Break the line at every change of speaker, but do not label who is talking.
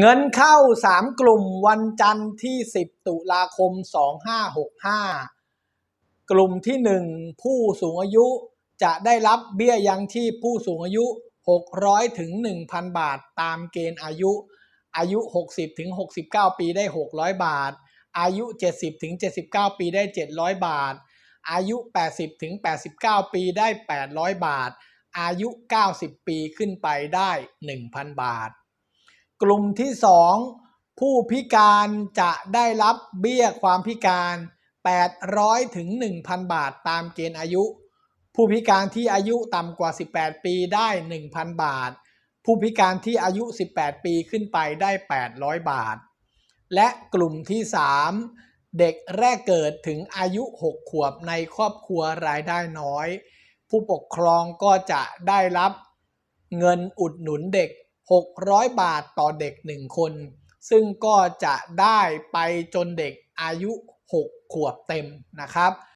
เงินเข้า 3 กลุ่มวันจันทร์ที่ 10 ตุลาคม 2565 กลุ่มที่ 1 ผู้สูงอายุจะได้รับเบี้ยยังชีพผู้สูงอายุ 600 ถึง 1,000 บาทตามเกณฑ์อายุ อายุ 60 ถึง 69 ปีได้ 600 บาท อายุ 70 ถึง 79 ปีได้ 700 บาท อายุ 80 ถึง 89 ปีได้ 800 บาท อายุ 90 ปีขึ้นไปได้ 1,000 บาท กลุ่มที่ 2 ผู้พิการจะได้รับเบี้ยความพิการ 800ถึง1,000 บาทตามเกณฑ์อายุ ผู้พิการที่อายุต่ำกว่า 18 ปีได้ 1,000 บาท ผู้พิการที่อายุ 18 ปีขึ้นไปได้ 800 บาท และกลุ่มที่ 3 เด็กแรกเกิดถึงอายุ 6 ขวบในครอบครัวรายได้น้อย ผู้ปกครองก็จะได้รับเงินอุดหนุนเด็ก 600 บาทต่อเด็ก 1 คน ซึ่งก็จะได้ไปจนเด็กอายุ 6 ขวบเต็มนะครับ